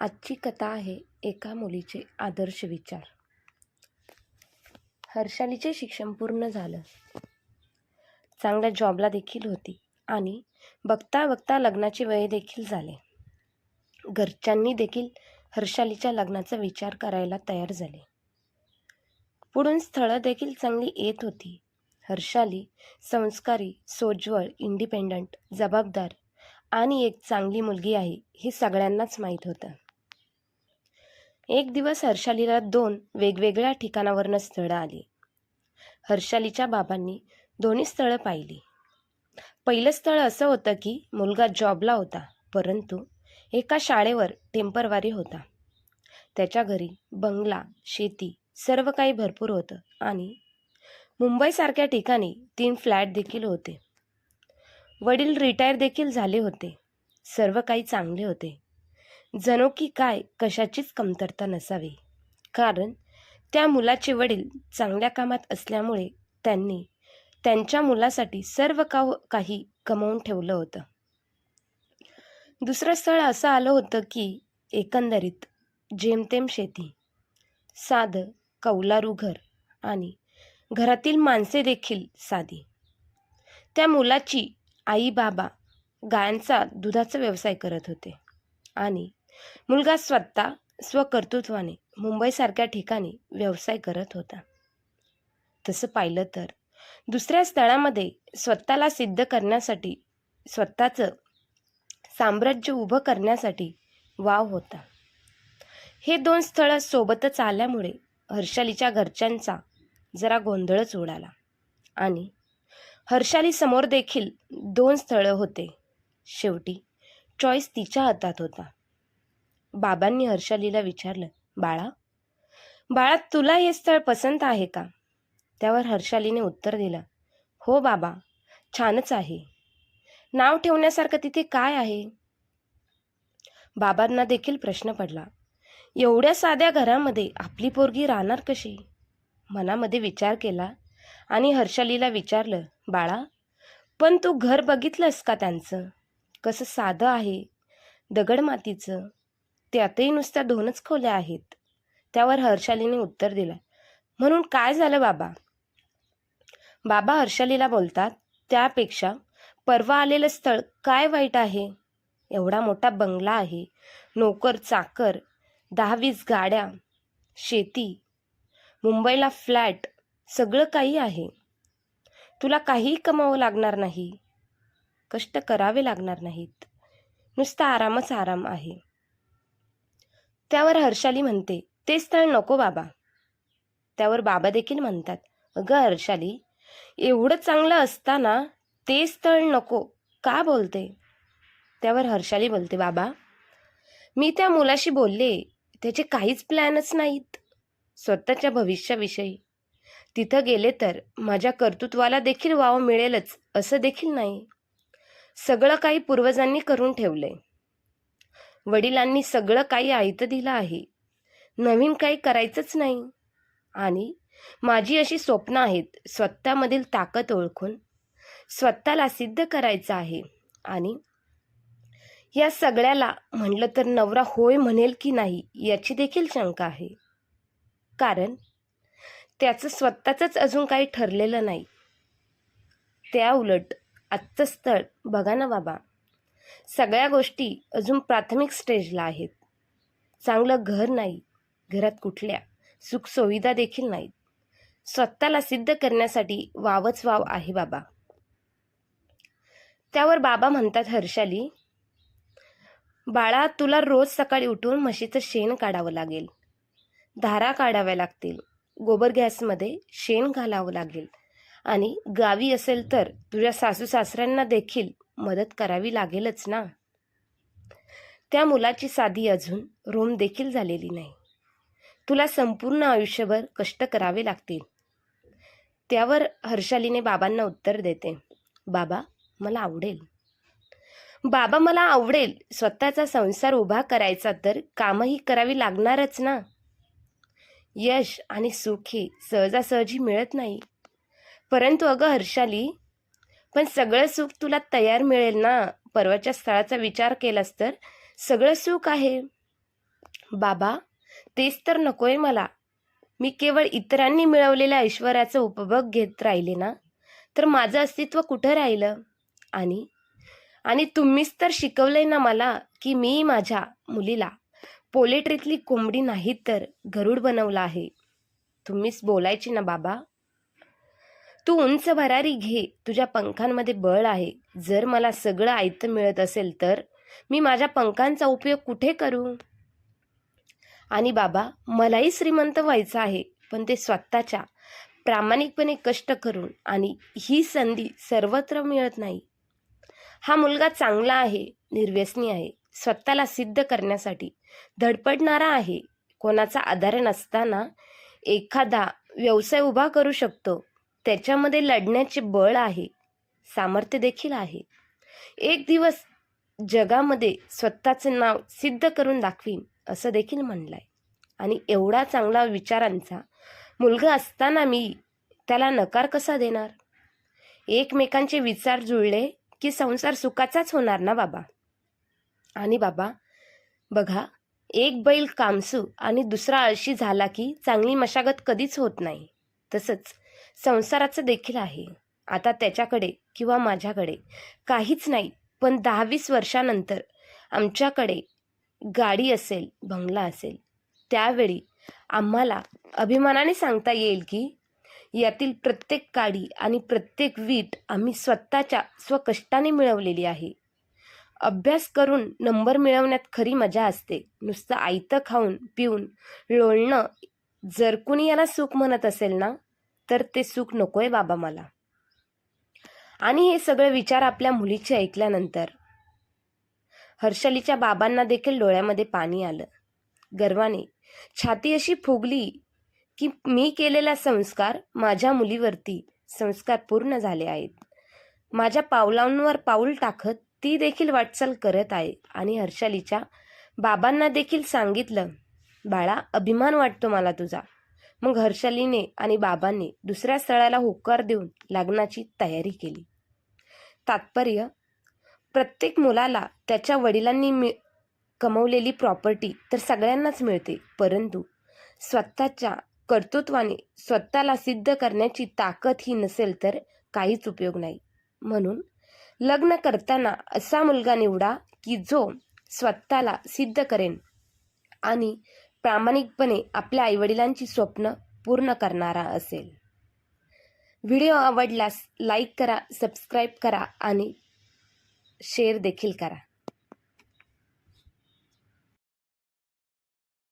आजची कथा आहे एका मुलीचे आदर्श विचार. हर्षालीचे शिक्षण पूर्ण झालं. चांगल्या जॉबला देखील होती आणि बघता बघता लग्नाचे वय देखील झाले. घरच्यांनी देखील हर्षालीच्या लग्नाचा विचार करायला तयार झाले. पुढून स्थळं देखील चांगली येत होती. हर्षाली संस्कारी सोज्वळ इंडिपेंडंट जबाबदार आणि एक चांगली मुलगी आहे हे सगळ्यांनाच माहीत होतं. एक दिवस हर्षालीला दोन वेगवेगळ्या ठिकाणावरनं स्थळं आली. हर्षालीच्या बाबांनी दोन्ही स्थळं पाहिली. पहिलं स्थळ असं होतं की मुलगा जॉबला होता परंतु एका शाळेवर टेम्परवारी होता. त्याच्या घरी बंगला शेती सर्व काही भरपूर होतं आणि मुंबईसारख्या ठिकाणी तीन फ्लॅट देखील होते. वडील रिटायर देखील झाले होते. सर्व काही चांगले होते. जणू की काय कशाचीच कमतरता नसावी. कारण त्या मुलाचे वडील चांगल्या कामात असल्यामुळे त्यांनी त्यांच्या मुलासाठी सर्व काव काही कमवून ठेवलं होतं. दुसरं स्थळ असं आलं होतं की एकंदरीत जेमतेम शेती साधं कौलारू घर आणि घरातील माणसे देखील साधी. त्या मुलाची आई बाबा गायांचा दुधाचा व्यवसाय करत होते आणि मुलगा स्वतः स्वकर्तृत्वाने मुंबईसारख्या ठिकाणी व्यवसाय करत होता. तसं पाहिलं तर दुसऱ्या स्थळामध्ये स्वतःला सिद्ध करण्यासाठी स्वतःचं साम्राज्य उभं करण्यासाठी वाव होता. हे दोन स्थळं सोबतच आल्यामुळे हर्षालीच्या घरच्यांचा जरा गोंधळच उडाला आणि हर्षाली समोर देखील दोन स्थळं होते. शेवटी चॉईस तिच्या हातात होता. बाबांनी हर्षालीला विचारलं बाळा बाळा तुला हे स्थळ पसंत आहे का? त्यावर हर्षालीने उत्तर दिलं हो बाबा छानच आहे. नाव ठेवण्यासारखं तिथे काय आहे? बाबांना देखील प्रश्न पडला एवढ्या साध्या घरामध्ये आपली पोरगी राहणार कशी? मनामध्ये विचार केला आणि हर्षालीला विचारलं बाळा पण तू घर बघितलंस का त्यांचं? कसं साधं आहे? दगडमातीचं? त्यातही नुसत्या दोनच खोल्या आहेत. त्यावर हर्षालीने उत्तर दिलं. म्हणून काय झालं बाबा? बाबा हर्षालीला बोलतात त्यापेक्षा परवा आलेलं स्थळ काय वाईट आहे? एवढा मोठा बंगला आहे. नोकर चाकर दहा वीस गाड्या शेती मुंबईला फ्लॅट सगळं काही आहे. तुला काहीही कमावं लागणार नाही. कष्ट करावे लागणार नाहीत. नुसता आरामच आराम आहे. त्यावर हर्षाली म्हणते ते स्थळ नको बाबा. त्यावर बाबा देखील म्हणतात अगं हर्षाली एवढं चांगलं असताना ते स्थळ नको का बोलते? त्यावर हर्षाली बोलते बाबा मी त्या मुलाशी बोलले त्याचे काहीच प्लॅनच नाहीत. स्वतःच्या भविष्याविषयी. तिथं गेले तर माझ्या कर्तृत्वाला देखील वाव मिळेलच असं देखील नाही. सगळं काही पूर्वजांनी करून ठेवलंय. वडिलांनी सगळं काही आयत दिलं आहे. नवीन काही करायचंच नाही. आणि माझी अशी स्वप्न आहेत स्वतःमधील ताकद ओळखून स्वतःला सिद्ध करायचं आहे. आणि या सगळ्याला म्हटलं तर नवरा होय म्हणेल की नाही याची देखील शंका आहे. कारण त्याचं स्वतःचंच अजून काही ठरलेलं नाही. त्या उलट आजचं स्थळ बघा ना बाबा. सगळ्या गोष्टी अजून प्राथमिक स्टेजला आहेत. चांगलं घर नाही घरात कुठल्या सुखसुविधा देखील नाहीत. स्वतःला सिद्ध करण्यासाठी वावच वाव आहे बाबा. त्यावर बाबा म्हणतात हर्षाली बाळा तुला रोज सकाळी उठून म्हशीचं शेण काढावं लागेल. धारा काढाव्या लागतील. गोबर गॅसमध्ये शेण घालावं लागेल. आणि गावी असेल तर तुझ्या सासू सासऱ्यांना देखील मदत करावी लागेलच ना? त्या मुलाची साधी अजून रोम देखील झालेली नाही. तुला संपूर्ण आयुष्यभर कष्ट करावे लागतील. त्यावर हर्षालीने बाबांना उत्तर देते. बाबा मला आवडेल. बाबा मला आवडेल. स्वतःचा संसार उभा करायचा तर कामही करावी लागणारच ना? यश आणि सुख हे सहजासहजी मिळत नाही. परंतु अगं हर्षाली पण सगळं सुख तुला तयार मिळेल ना? परवाच्या स्थळाचा विचार केलास तर? सगळं सुख आहे. बाबा तेच तर नकोय मला. मी केवळ इतरांनी मिळवलेल्या ऐश्वर्याचा उपभोग घेत राहिले ना? तर माझं अस्तित्व कुठं राहिलं? आणि? आणि तुम्हीच तर शिकवलंय ना मला की मी माझ्या मुलीला पोलेट्रीतली कोंबडी नाही तर गरुड बनवलं आहे. तुम्हीच बोलायची ना बाबा? तू उंच भरारी घे. तुझ्या पंखांमध्ये बळ आहे. जर मला सगळं आयतं मिळत असेल तर मी माझ्या पंखांचा उपयोग कुठे करू? आणि बाबा मलाही श्रीमंत व्हायचं आहे पण ते स्वतःच्या प्रामाणिकपणे कष्ट करून आणि ही संधी सर्वत्र मिळत नाही. हा मुलगा चांगला आहे निर्व्यसनी आहे. स्वतःला सिद्ध करण्यासाठी धडपडणारा आहे. कोणाचा आधार नसताना एखादा व्यवसाय उभा करू शकतो. त्याच्यामध्ये लढण्याचे बळ आहे सामर्थ्य देखील आहे. एक दिवस जगामध्ये स्वतःचे नाव सिद्ध करून दाखवीन असं देखील म्हणलंय. आणि एवढा चांगला विचारांचा मुलगा असताना मी त्याला नकार कसा देणार? एकमेकांचे विचार जुळले की संसार सुखाचाच होणार ना बाबा? आणि बाबा बघा एक बैल कामसू आणि दुसरा आळशी झाला की चांगली मशागत कधीच होत नाही. तसंच संसाराचं देखील आहे. आता त्याच्याकडे किंवा माझ्याकडे काहीच नाही पण दहा वीस वर्षानंतर आमच्याकडे गाडी असेल बंगला असेल त्यावेळी आम्हाला अभिमानाने सांगता येईल की यातील प्रत्येक काडी आणि प्रत्येक वीट आम्ही स्वतःच्या स्वकष्टाने मिळवलेली आहे. अभ्यास करून नंबर मिळवण्यात खरी मजा असते. नुसतं आयतं खाऊन पिऊन लोळणं जर कुणी याला सुख म्हणत असेल ना? तर ते सुख नकोय बाबा मला. आणि हे सगळे विचार आपल्या मुलीचे ऐकल्यानंतर हर्षलीच्या बाबांना देखील डोळ्यामध्ये पाणी आलं. गर्वाने छाती अशी फुगली की मी केलेला संस्कार माझ्या मुलीवरती संस्कार पूर्ण झाले आहेत. माझ्या पावलांवर पाऊल टाकत ती देखील वाटचाल करत आहे आणि हर्षालीच्या बाबांना देखील सांगितलं बाळा अभिमान वाटतो मला तुझा. मग हर्षालीने आणि बाबांनी दुसऱ्या स्थळाला होकार देऊन लग्नाची तयारी केली. तात्पर्य प्रत्येक मुलाला त्याच्या वडिलांनी मि कमवलेली प्रॉपर्टी तर सगळ्यांनाच मिळते परंतु स्वतःच्या कर्तृत्वाने स्वतःला सिद्ध करण्याची ताकद ही नसेल तर काहीच उपयोग नाही. म्हणून लग्न करताना असा मुलगा निवडा की जो स्वतःला सिद्ध करेन आणि प्रामाणिकपणे आपल्या आईवडिलांची स्वप्न पूर्ण करणारा असेल. व्हिडिओ आवडल्यास लाईक करा सबस्क्राईब करा आणि शेअर देखील करा.